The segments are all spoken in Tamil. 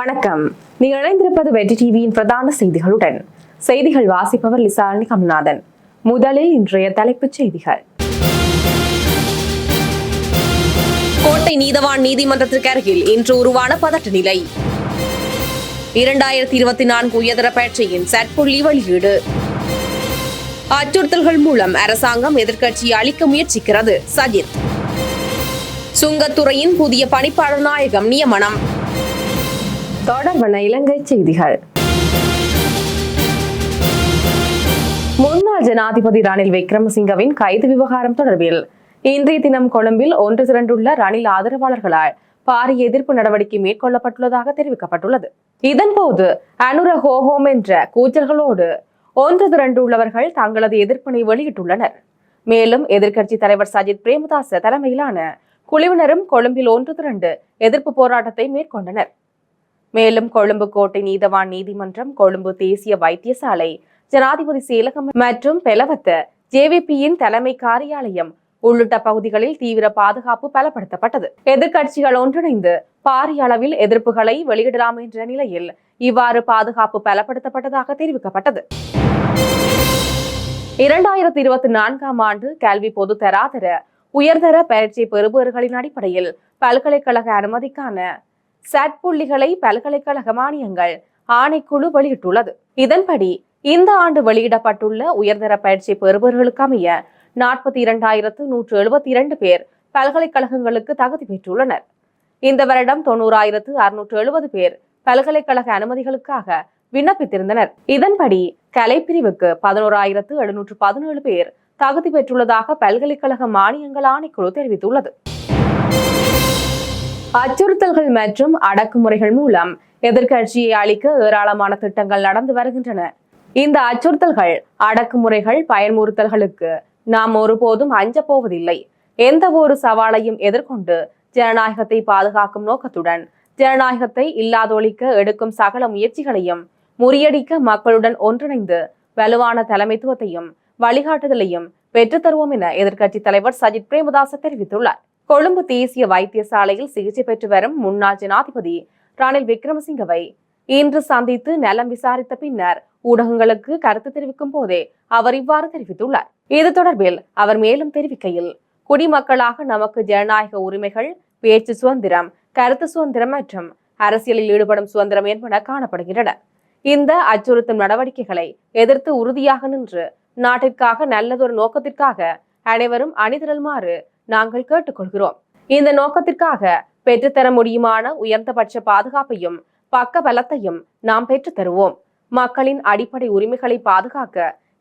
வணக்கம். நீங்கள் இணைந்திருப்பது வெற்றி டிவியின் பிரதான செய்திகளுடன். செய்திகள் வாசிப்பவர் லிசாரணி கமல்நாதன் முதலில் இன்றைய தலைப்புச் செய்திகள். கோட்டை நீதவான் நீதிமன்றத்திற்கு அருகில் இன்று உருவான பதட்ட நிலை. இரண்டாயிரத்தி இருபத்தி நான்கு உயர்தர பயிற்சியின் சட்புள்ளி வெளியீடு. அச்சுறுத்தல்கள் மூலம் அரசாங்கம் எதிர்க்கட்சியை அளிக்க முயற்சிக்கிறது சஜித். சுங்கத்துறையின் புதிய பணிப்பாளர் நாயகம் நியமனம். தொடர்பான இலங்கை செய்திகள். முன்னாள் ஜனாதிபதி ரணில் விக்ரமசிங்கவின் கைது விவகாரம் தொடர்பில் இன்றைய தினம் கொழும்பில் ஒன்று திரண்டுள்ள ரணில் ஆதரவாளர்களால் பாரிய எதிர்ப்பு நடவடிக்கை மேற்கொள்ளப்பட்டுள்ளதாக தெரிவிக்கப்பட்டுள்ளது. இதன்போது அனுர ஹோஹோம் என்ற கூச்சல்களோடு ஒன்று திரண்டுள்ளவர்கள் தங்களது எதிர்ப்பினை வெளியிட்டுள்ளனர். மேலும் எதிர்க்கட்சி தலைவர் சஜித் பிரேமதாச தலைமையிலான குழுவினரும் கொழும்பில் ஒன்று திரண்டு எதிர்ப்பு போராட்டத்தை மேற்கொண்டனர். மேலும் கொழும்பு கோட்டை நீதவான் நீதிமன்றம் கொழும்பு தேசிய வைத்தியசாலை ஜனாதிபதி செயலகம் மற்றும் பெலவத்த ஜேவிபியின் தலைமை காரியாலயம் உள்ளிட்ட பகுதிகளில் தீவிர பாதுகாப்பு பலப்படுத்தப்பட்டது. எதிர்க்கட்சிகள் ஒன்றிணைந்து பாரிய அளவில் எதிர்ப்புகளை வெளியிடலாம் என்ற நிலையில் இவ்வாறு பாதுகாப்பு பலப்படுத்தப்பட்டதாக தெரிவிக்கப்பட்டது. இரண்டாயிரத்தி இருபத்தி நான்காம் ஆண்டு கல்வி பொது தராதர உயர்தர பயிற்சி பெறுபவர்களின் அடிப்படையில் பல்கலைக்கழக அனுமதிக்கான சட் புள்ளிகளை பல்கலைக்கழக மானியங்கள் ஆணைக்குழு வெளியிட்டுள்ளது. இதன்படி இந்த ஆண்டு வெளியிடப்பட்டுள்ள உயர்தர பயிற்சி பெறுபவர்களுக்கு அமைய நாற்பத்தி இரண்டாயிரத்து நூற்று எழுபத்தி இரண்டு பேர் பல்கலைக்கழகங்களுக்கு தகுதி பெற்றுள்ளனர். இந்த வருடம் தொண்ணூறாயிரத்து அறுநூற்று எழுபது பேர் பல்கலைக்கழக அனுமதிகளுக்காக விண்ணப்பித்திருந்தனர். இதன்படி கலைப்பிரிவுக்கு பதினோராயிரத்து எழுநூற்று பதினேழு பேர் தகுதி பெற்றுள்ளதாக பல்கலைக்கழக மானியங்கள் ஆணைக்குழு தெரிவித்துள்ளது. அச்சுறுத்தல்கள் மற்றும் அடக்குமுறைகள் மூலம் எதிர்க்கட்சியை அளிக்க ஏராளமான திட்டங்கள் நடந்து வருகின்றன. இந்த அச்சுறுத்தல்கள் அடக்குமுறைகள் பயன்முறுத்தல்களுக்கு நாம் ஒருபோதும் அஞ்சப் போவதில்லை. எந்த ஒரு சவாலையும் எதிர்கொண்டு ஜனநாயகத்தை பாதுகாக்கும் நோக்கத்துடன் ஜனநாயகத்தை இல்லாதொழிக்க எடுக்கும் சகல முயற்சிகளையும் முறியடிக்க மக்களுடன் ஒன்றிணைந்து வலுவான தலைமைத்துவத்தையும் வழிகாட்டுதலையும் பெற்றுத்தருவோம் என எதிர்க்கட்சித் தலைவர் சஜித் பிரேமதாச தெரிவித்துள்ளார். கொழும்பு தேசிய வைத்தியசாலையில் சிகிச்சை பெற்று வரும் முன்னாள் ஜனாதிபதி ரணில் விக்ரமசிங்கவை இன்று சந்தித்து நலம் விசாரித்த பின்னர் ஊடகங்களுக்கு கருத்து தெரிவிக்கும் போதே அவர் இவ்வாறு தெரிவித்துள்ளார். இது தொடர்பில் அவர் மேலும் தெரிவிக்கையில் குடிமக்களாக நமக்கு ஜனநாயக உரிமைகள் பேச்சு சுதந்திரம் கருத்து சுதந்திரம் மற்றும் அரசியலில் ஈடுபடும் சுதந்திரம் என்பன காணப்படுகின்றன. இந்த அச்சுறுத்தும் நடவடிக்கைகளை எதிர்த்து உறுதியாக நின்று நாட்டிற்காக நல்லதொரு நோக்கத்திற்காக அனைவரும் அணிதிரல்மாறு நாங்கள் கேட்டுக்கொள்கிறோம். இந்த நோக்கத்திற்காக பெற்றுத்தர முடியுமான உயர்ந்தபட்ச பாதுகாப்பையும் பக்க பலத்தையும் நாம் பெற்றுத் தருவோம். மக்களின் அடிப்படை உரிமைகளை பாதுகாக்க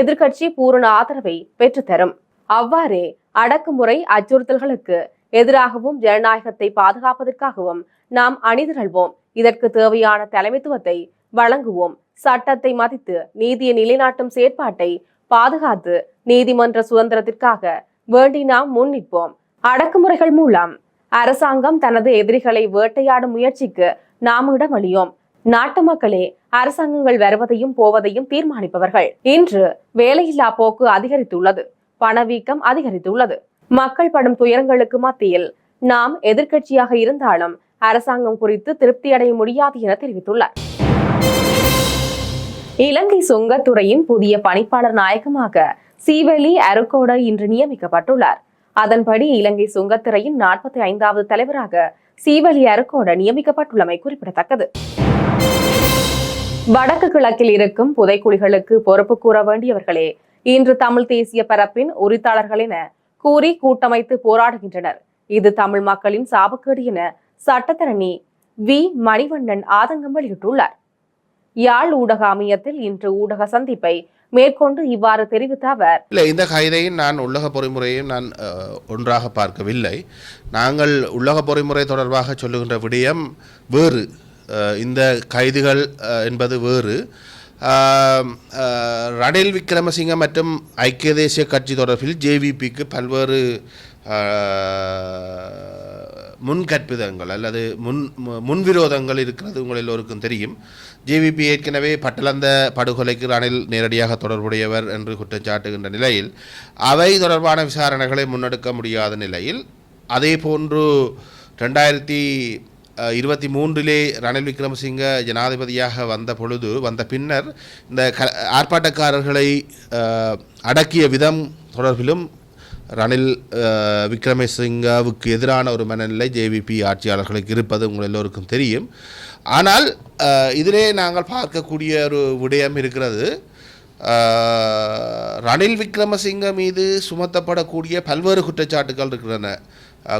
எதிர்க்கட்சி பூரண ஆதரவை பெற்றுத்தரும் அவ்வாறே அடக்குமுறை அச்சுறுத்தல்களுக்கு எதிராகவும் ஜனநாயகத்தை பாதுகாப்பதற்காகவும் நாம் அணிதிரள்வோம். இதற்கு தேவையான தலைமைத்துவத்தை வழங்குவோம். சட்டத்தை மதித்து நீதியை நிலைநாட்டும் செயற்பாட்டை பாதுகாத்து நீதிமன்ற சுதந்திரத்திற்காக வேண்டி நாம் முன்னிற்போம் அடக்குமுறைகள் மூலம். அரசாங்கம் தனது எதிரிகளை வேட்டையாடும் முயற்சிக்கு நாம் இடமளியோம் நாட்டு மக்களே அரசாங்கங்கள் வருவதையும் போவதையும் தீர்மானிப்பவர்கள். இன்று வேலையில்லா போக்கு அதிகரித்துள்ளது. பணவீக்கம் அதிகரித்துள்ளது. மக்கள் படும் துயரங்களுக்கு மத்தியில் நாம் எதிர்க்கட்சியாக இருந்தாலும் அரசாங்கம் குறித்து திருப்தி அடைய முடியாது என தெரிவித்துள்ளார். இலங்கை சுங்கத்துறையின் புதிய பணிப்பாளர் நாயகமாக சீவலி அருக்கோட இன்று நியமிக்கப்பட்டுள்ளார். அதன்படி இலங்கை சுங்கத்துறையின் நாற்பத்தி ஐந்தாவது தலைவராக சீவலி அருக்கோட நியமிக்கப்பட்டுள்ளமை குறிப்பிடத்தக்கது. வடக்கு கிழக்கில் இருக்கும் புதைக்குழிகளுக்கு பொறுப்பு கூற வேண்டியவர்களே இன்று தமிழ் தேசிய பரப்பின் உரித்தாளர்கள் என கூறி கூட்டமைத்து போராடுகின்றனர். இது தமிழ் மக்களின் சாபக்கேடு என சட்டத்தரணி வி. மணிவண்ணன் ஆதங்கம் வெளியிட்டுள்ளார். யாழ் ஊடக அமையத்தில் இன்று ஊடக சந்திப்பை மேற்கொண்டு இவ்வாறு தெரிவித்த அவர் இல்லை இந்த கைதையும் நான் உள்ளக பொறிமுறையும் நான் ஒன்றாக பார்க்கவில்லை. நாங்கள் உள்ளக பொறிமுறை தொடர்பாக சொல்லுகின்ற விடயம் வேறு. இந்த கைதுகள் என்பது வேறு. ரணில் விக்ரமசிங்க மற்றும் ஐக்கிய தேசிய கட்சி தொடர்பில் ஜேவிபிக்கு பல்வேறு முன்கற்பிதங்கள் அல்லது முன் மு- முன்விரோதங்கள் இருக்கிறது உங்கள் எல்லோருக்கும் தெரியும். ஜேவிபி ஏற்கனவே பட்டலந்த படுகொலைக்கு ரணில் நேரடியாக தொடர்புடையவர் என்று குற்றம் சாட்டுகின்ற நிலையில் அவை தொடர்பான விசாரணைகளை முன்னெடுக்க முடியாத நிலையில் அதே போன்று ரெண்டாயிரத்தி இருபத்தி மூன்றிலே ரணில் விக்ரமசிங்க ஜனாதிபதியாக வந்த பொழுது வந்த பின்னர் இந்த க ஆர்ப்பாட்டக்காரர்களை அடக்கிய விதம் தொடர்பிலும் ரணில் விக்ரமசிங்காவுக்கு எதிரான ஒரு மனநிலை ஜேவிபி ஆட்சியாளர்களுக்கு இருப்பது உங்கள் எல்லோருக்கும் தெரியும். ஆனால் இதிலே நாங்கள் பார்க்கக்கூடிய ஒரு விடயம் இருக்கிறது. ரணில் விக்ரமசிங்க மீது சுமத்தப்படக்கூடிய பல்வேறு குற்றச்சாட்டுகள் இருக்கின்றன.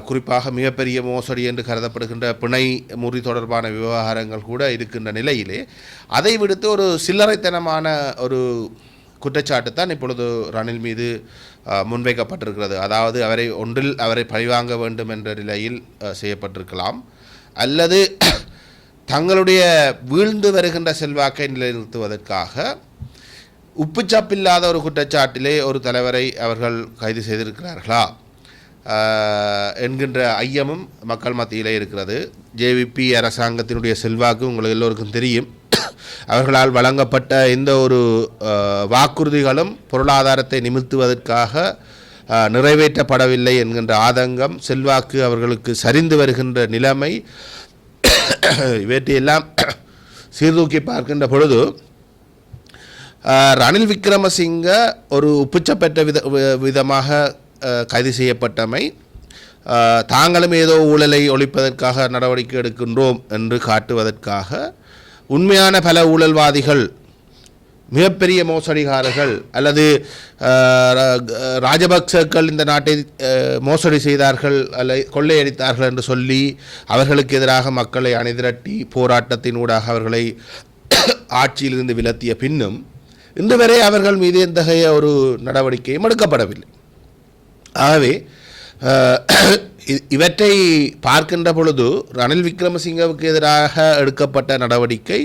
குறிப்பாக மிகப்பெரிய மோசடி என்று கருதப்படுகின்ற பிணை முறி தொடர்பான விவகாரங்கள் கூட இருக்கின்ற நிலையிலே அதை விடுத்து ஒரு சில்லறைத்தனமான ஒரு குற்றச்சாட்டு தான் இப்பொழுது ரணில் மீது முன்வைக்கப்பட்டிருக்கிறது. அதாவது அவரை ஒன்றில் அவரை பழிவாங்க வேண்டும் என்ற நிலையில் செய்யப்பட்டிருக்கலாம். அல்லது தங்களுடைய வீழ்ந்து வருகின்ற செல்வாக்கை நிலைநிறுத்துவதற்காக உப்புச்சப்பில்லாத ஒரு குற்றச்சாட்டிலே ஒரு தலைவரை அவர்கள் கைது செய்திருக்கிறார்களா? என்கின்ற ஐயமும் மக்கள் மத்தியிலே இருக்கிறது. ஜேவிபி அரசாங்கத்தினுடைய செல்வாக்கு உங்களுக்கு எல்லோருக்கும் தெரியும். அவர்களால் வழங்கப்பட்ட எந்த ஒரு வாக்குறுதிகளும் பொருளாதாரத்தை நிமித்துவதற்காக நிறைவேற்றப்படவில்லை என்கின்ற ஆதங்கம் செல்வாக்கு அவர்களுக்கு சரிந்து வருகின்ற நிலைமை இவற்றையெல்லாம் சீர்தூக்கி பார்க்கின்ற பொழுது ரணில் விக்ரமசிங்க ஒரு உப்புச்சப்பெற்ற வித வி- விதமாக கைது செய்யப்பட்டமை தாங்களும் ஏதோ ஊழலை ஒழிப்பதற்காக நடவடிக்கை எடுக்கின்றோம் என்று காட்டுவதற்காக உண்மையான பல ஊழல்வாதிகள் மிகப்பெரிய மோசடிகாரர்கள் அல்லது ராஜபக்சர்கள் ரா- இந்த நாட்டை மோசடி செய்தார்கள் அல்ல கொள்ளையடித்தார்கள் என்று சொல்லி அவர்களுக்கு எதிராக மக்களை அணிதிரட்டி போராட்டத்தினூடாக அவர்களை ஆட்சியிலிருந்து விலத்திய பின்னும் இன்று வரை அவர்கள் மீது எத்தகைய ஒரு நடவடிக்கையும் எடுக்கப்படவில்லை. ஆகவே இவற்றை பார்க்கின்ற பொழுது ரணில் விக்ரமசிங்கவுக்கு எதிராக எடுக்கப்பட்ட நடவடிக்கை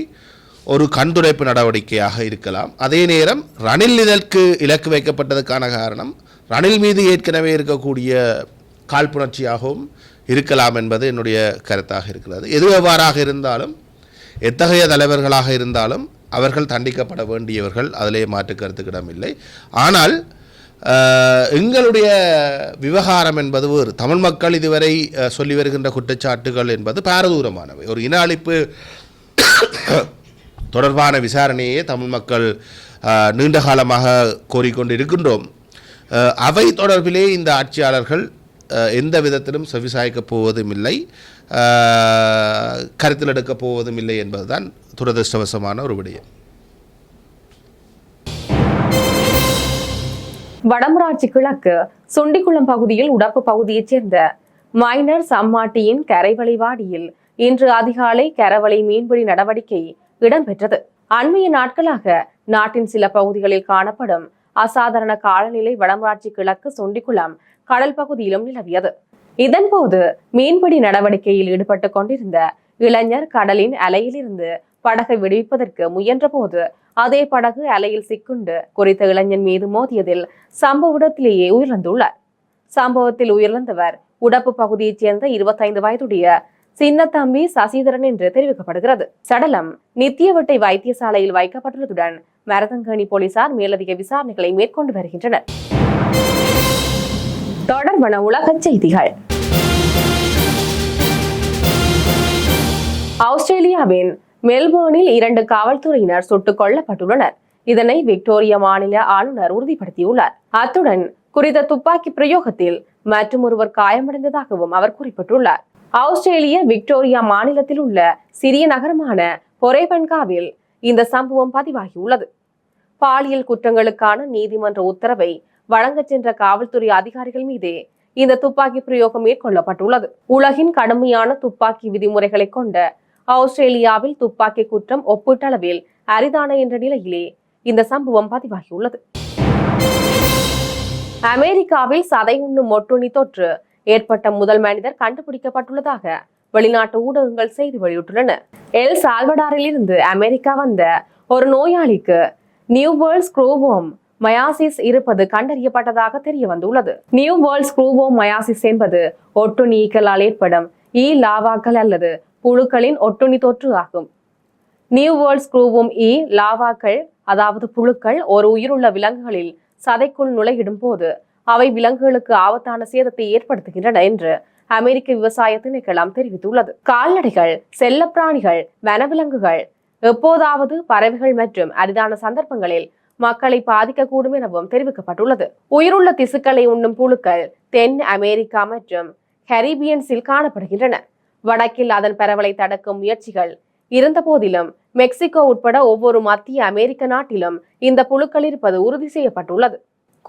ஒரு கண்துடைப்பு நடவடிக்கையாக இருக்கலாம். அதே நேரம் ரணில் இதற்கு இலக்கு வைக்கப்பட்டதுக்கான காரணம் ரணில் மீது ஏற்கனவே இருக்கக்கூடிய காழ்ப்புணர்ச்சியாகவும் இருக்கலாம் என்பது என்னுடைய கருத்தாக இருக்கிறது. எது எவ்வாறாக இருந்தாலும் எத்தகைய தலைவர்களாக இருந்தாலும் அவர்கள் தண்டிக்கப்பட வேண்டியவர்கள் அதிலே மாற்று கருத்துக்கிடமில்லை ஆனால் எங்களுடைய விவகாரம் என்பது ஒரு தமிழ் மக்கள் இதுவரை சொல்லி வருகின்ற குற்றச்சாட்டுகள் என்பது பாரதூரமானவை. ஒரு இன அழிப்பு தொடர்பான விசாரணையே தமிழ் மக்கள் நீண்ட காலமாக கோரிக்கொண்டு இருக்கின்றோம் அவை தொடர்பிலே இந்த ஆட்சியாளர்கள் எந்த விதத்திலும் செவிசாய்க்கப் போவதும் இல்லை. கருத்தில் எடுக்கப் போவதும் இல்லை என்பதுதான் துரதிருஷ்டவசமான ஒரு விடயம். வடமராட்சி கிழக்கு சுண்டிக்குளம் பகுதியில் உடப்பு பகுதியைச் சேர்ந்த மைனர் சம்மாட்டியின் கரைவழிவாடியில் இன்று அதிகாலை கரவளை மீன்பிடி நடவடிக்கை இடம்பெற்றது. அண்மைய நாட்களாக நாட்டின் சில பகுதிகளில் காணப்படும் அசாதாரண காலநிலை வடமராட்சி கிழக்கு சுண்டிக்குளம் கடல் பகுதியிலும் நிலவியது. இதன்போது மீன்பிடி நடவடிக்கையில் ஈடுபட்டுக் கொண்டிருந்த இளைஞர் கடலின் அலையிலிருந்து படகை விடுவிப்பதற்கு முயன்றபோது அதே படகு அலையில் சிக்குண்டு குறித்த இளைஞன் மீது மோதியதில் சம்பவ இடத்திலேயே உயிரிழந்துள்ளார். சம்பவத்தில் உயிரிழந்தவர் உடப்பு பகுதியைச் சேர்ந்த இருபத்தைந்து வயதுடைய சின்னத்தம்பி சசிதரன் என்று தெரிவிக்கப்படுகிறது. சடலம் நித்தியவட்டை வைத்தியசாலையில் வைக்கப்பட்டுள்ளதுடன் மரதங்கணி போலீசார் மேலதிக விசாரணைகளை மேற்கொண்டு வருகின்றனர். தொடர்பான உலகச் செய்திகள். ஆஸ்திரேலியாவின் மெல்போர்னில் இரண்டு காவல்துறையினர் சுட்டுக் கொல்லப்பட்டுள்ளனர். இதனை விக்டோரியா மாநில ஆளுநர் உறுதிப்படுத்தியுள்ளார். அத்துடன் குறித்த துப்பாக்கி பிரயோகத்தில் மற்றும் ஒருவர் காயமடைந்ததாகவும் அவர் குறிப்பிட்டுள்ளார். ஆஸ்திரேலிய விக்டோரியா மாநிலத்தில் உள்ள சிறிய நகரமான பொரேபன்காவில் இந்த சம்பவம் பதிவாகியுள்ளது. பாலியல் குற்றங்களுக்கான நீதிமன்ற உத்தரவை வழங்கச் சென்ற காவல்துறை அதிகாரிகள் மீதே இந்த துப்பாக்கி பிரயோகம் மேற்கொள்ளப்பட்டுள்ளது. உலகின் கடுமையான துப்பாக்கி விதிமுறைகளை கொண்ட ஆஸ்திரேலியாவில் துப்பாக்கி குற்றம் ஒப்பீட்டளவில் அரிதான என்ற நிலையிலே இந்த சம்பவம் பதிவாகியுள்ளது. அமெரிக்காவில் சதை உண்ணும் ஒட்டுண்ணி தொற்று ஏற்பட்ட முதல் மனிதர் கண்டுபிடிக்கப்பட்டுள்ளதாக வெளிநாட்டு ஊடகங்கள் செய்தி வெளியிட்டுள்ளன. எல் சால்வடாரில் இருந்து அமெரிக்கா வந்த ஒரு நோயாளிக்கு நியூ வேர்ல்ட் ஸ்க்ரூவோம் மயாசிஸ் இருப்பது கண்டறியப்பட்டதாக தெரிய வந்துள்ளது நியூ வேர்ல்ட் ஸ்க்ரூவோம் மயாசிஸ் என்பது ஒட்டுண்ணி ஈக்கலால் ஏற்படும் ஈ லாவாக்கள் அல்லது புழுக்களின் ஒட்டுணி தொற்று ஆகும். நியூ வேர்ல்ட் ஸ்க்ரூவும் இ லாவாக்கள் அதாவது புழுக்கள் ஒரு உயிருள்ள விலங்குகளில் சதைக்குள் நுழையிடும் போது அவை விலங்குகளுக்கு ஆபத்தான சேதத்தை ஏற்படுத்துகின்றன என்று அமெரிக்க விவசாய திணைக்களம் தெரிவித்துள்ளது. கால்நடைகள் செல்லப்பிராணிகள் வனவிலங்குகள் எப்போதாவது பறவைகள் மற்றும் அரிதான சந்தர்ப்பங்களில் மக்களை பாதிக்கக்கூடும் எனவும் தெரிவிக்கப்பட்டுள்ளது. உயிருள்ள திசுக்களை உண்ணும் புழுக்கள் தென் அமெரிக்கா மற்றும் கரீபியன்ஸில் காணப்படுகின்றன. வடக்கில் அதன் பரவலை தடுக்கும் முயற்சிகள். இருந்தபோதிலும் மெக்சிகோ உட்பட ஒவ்வொரு மத்திய அமெரிக்க நாட்டிலும் இந்த புழுக்கள் இருப்பது உறுதி செய்யப்பட்டுள்ளது.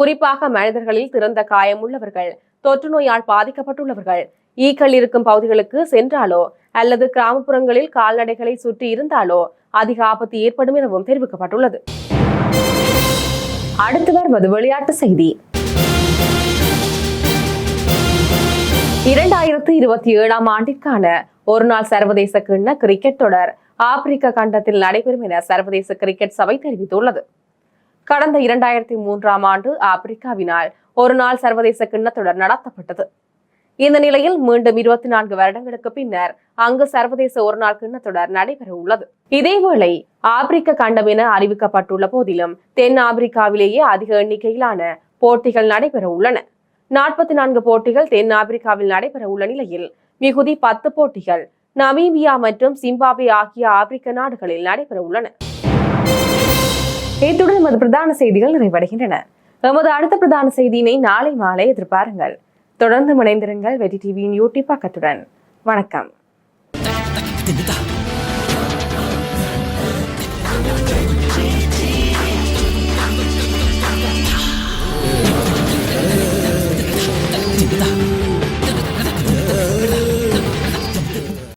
குறிப்பாக மனிதர்களில் திறந்த காயம் உள்ளவர்கள் தொற்று நோயால் பாதிக்கப்பட்டுள்ளவர்கள் ஈக்கள் இருக்கும் பகுதிகளுக்கு சென்றாலோ அல்லது கிராமப்புறங்களில் கால்நடைகளை சுற்றி இருந்தாலோ அதிக ஆபத்து ஏற்படும் எனவும் தெரிவிக்கப்பட்டுள்ளது. அடுத்து வருவது விளையாட்டு செய்தி. இரண்டாயிரத்து இருபத்தி ஏழாம் ஆண்டிற்கான ஒருநாள் சர்வதேச கிண்ண கிரிக்கெட் தொடர் ஆப்பிரிக்க கண்டத்தில் நடைபெறும் என சர்வதேச கிரிக்கெட் சபை தெரிவித்துள்ளது. கடந்த இரண்டாயிரத்தி மூன்றாம் ஆண்டு ஆப்பிரிக்காவினால் ஒருநாள் சர்வதேச கிண்ண தொடர் நடத்தப்பட்டது. இந்த நிலையில் மீண்டும் இருபத்தி நான்கு வருடங்களுக்கு பின்னர் அங்கு சர்வதேச ஒருநாள் கிண்ண தொடர் நடைபெற உள்ளது இதேவேளை ஆப்பிரிக்க கண்டம் என அறிவிக்கப்பட்டுள்ள போதிலும் தென் ஆப்பிரிக்காவிலேயே அதிக எண்ணிக்கையிலான போட்டிகள் நடைபெற உள்ளன நாற்பத்தி நான்கு போட்டிகள் தென் ஆப்பிரிக்காவில் நடைபெற உள்ள நிலையில் மிகுதி பத்து போட்டிகள் நமீபியா மற்றும் சிம்பாபே ஆகிய ஆப்பிரிக்க நாடுகளில் நடைபெற உள்ளன இத்துடன் எமது பிரதான செய்திகள் நிறைவடைகின்றன. எமது அடுத்த பிரதான செய்தியினை நாளை மாலை எதிர்பாருங்கள். தொடர்ந்து இணைந்திருங்கள் வெற்றி டிவியின் யூடியூப் பக்கத்துடன். வணக்கம். 真的。